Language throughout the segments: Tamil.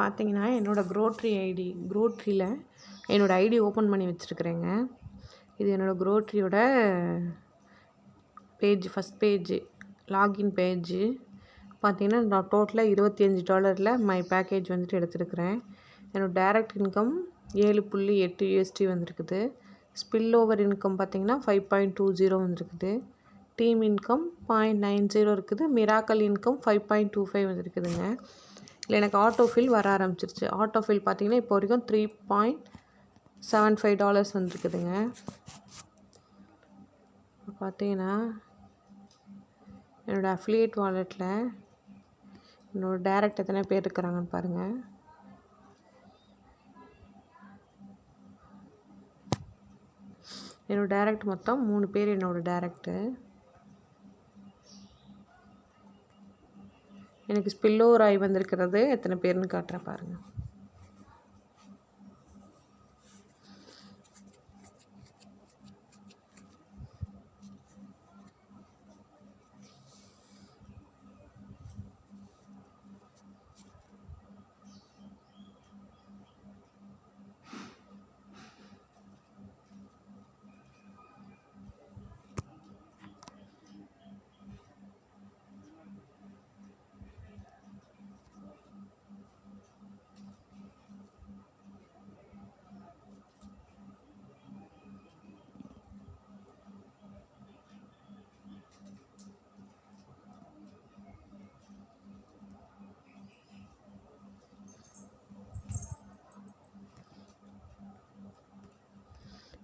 பார்த்தீங்கன்னா என்னோடய க்ரோட்ரி ஐடி க்ரோட்ரியில் என்னோடய ஐடி ஓப்பன் பண்ணி வச்சுருக்குறேங்க. இது என்னோடய க்ரோட்ரியோட page first page login page பார்த்தீங்கன்னா நான் டோட்டலாக இருபத்தி அஞ்சு டாலரில் மை பேக்கேஜ் வந்துட்டு எடுத்துருக்கிறேன். என்னோடய டேரக்ட் இன்கம் ஏழு புள்ளி எட்டு யூஎஸ்டி வந்திருக்குது. ஸ்பில் ஓவர் இன்கம் பார்த்தீங்கன்னா ஃபைவ் பாயிண்ட் டூ ஜீரோ வந்துருக்குது. Team income point nine zero இருக்குது. Miracle income five point two five வந்துருக்குதுங்க. இல்லை எனக்கு ஆட்டோ ஃபில் வர ஆரம்பிச்சிருச்சு. ஆட்டோ ஃபில் பார்த்தீங்கன்னா இப்போ வரைக்கும் three point seven five dollars வந்துருக்குதுங்க. பார்த்தீங்கன்னா என்னோடய அஃபிலியேட் வாலெட்டில் என்னோடய டேரக்ட் எத்தனை பேர் இருக்கிறாங்கன்னு பாருங்கள் என்னோடய டேரக்ட் மொத்தம் மூணு பேர் என்னோடய டேரக்ட்டு எனக்கு ஸ்பில் ஓவர் ஆகி வந்திருக்கிறது. எத்தனை பேர்னு காட்டுறேன் பாருங்கள்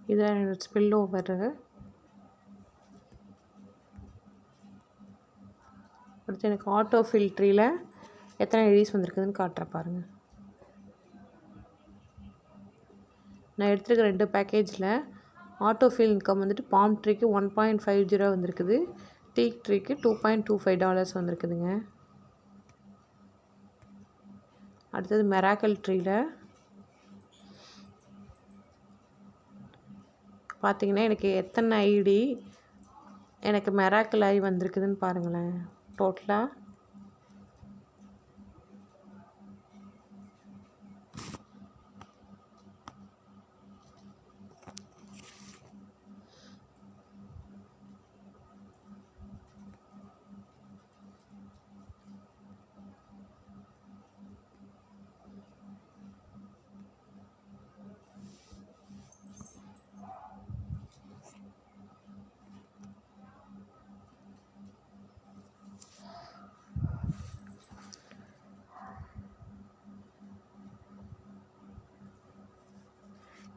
இதான் ஸ்பில் ஓவரு அடுத்து எனக்கு ஆட்டோ ஃபில்ட்ரியில் எத்தனை எடிஸ் வந்திருக்குதுன்னு காட்டுறேன் பாருங்கள் நான் எடுத்துருக்க ரெண்டு பேக்கேஜில் ஆட்டோ ஃபில் இன்கம் வந்துட்டு பாம் ட்ரீக்கு ஒன் பாயிண்ட் ஃபைவ் ஜீரோ வந்திருக்குது. டீக் ட்ரீக்கு two point two five dollars வந்திருக்குதுங்க. அடுத்தது மெராக்கல் ட்ரீயில் பார்த்தீங்கன்னா எனக்கு எத்தனை ஐடி எனக்கு மெராக்கிள் ஆகி வந்திருக்குதுன்னு பாருங்களேன். டோட்டலாக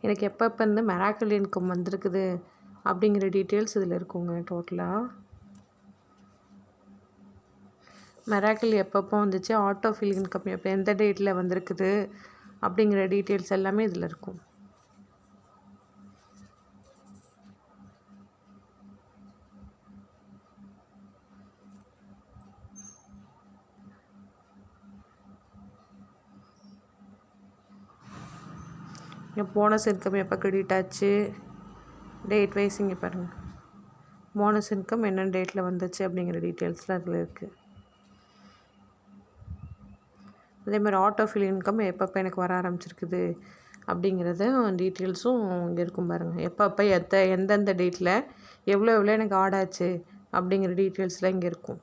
எனக்கு எப்பப்போ இந்த மெராக்கல் இன்கம் வந்திருக்குது அப்படிங்கிற டீட்டெயில்ஸ் இதில் இருக்குங்க டோட்டலாக மெராக்கிள் எப்பப்போ வந்துச்சு? ஆட்டோ ஃபில் இன்கம் எப்போ? எந்த டேட்டில் வந்திருக்குது? அப்படிங்கிற டீட்டெயில்ஸ் எல்லாமே இதில் இருக்கும். போனஸ் இன்கம் எப்போ கிரெடிட் ஆச்சு டேட் வைஸ் இங்கே பாருங்கள் போனஸ் இன்கம் என்னென்ன டேட்டில் வந்துச்சு அப்படிங்கிற டீட்டெயில்ஸ்லாம் அதில் இருக்குது அதே மாதிரி ஆட்டோ ஃபில் இன்கம் எப்பப்போ எனக்கு வர ஆரம்பிச்சிருக்குது அப்படிங்கிறத டீட்டெயில்ஸும் இங்கே இருக்கும் பாருங்கள் எப்பப்போ எத்த எந்தெந்த டேட்டில் எவ்வளோ எவ்வளோ எனக்கு ஆடாச்சு அப்படிங்கிற டீட்டெயில்ஸ்லாம் இங்கே இருக்கும்.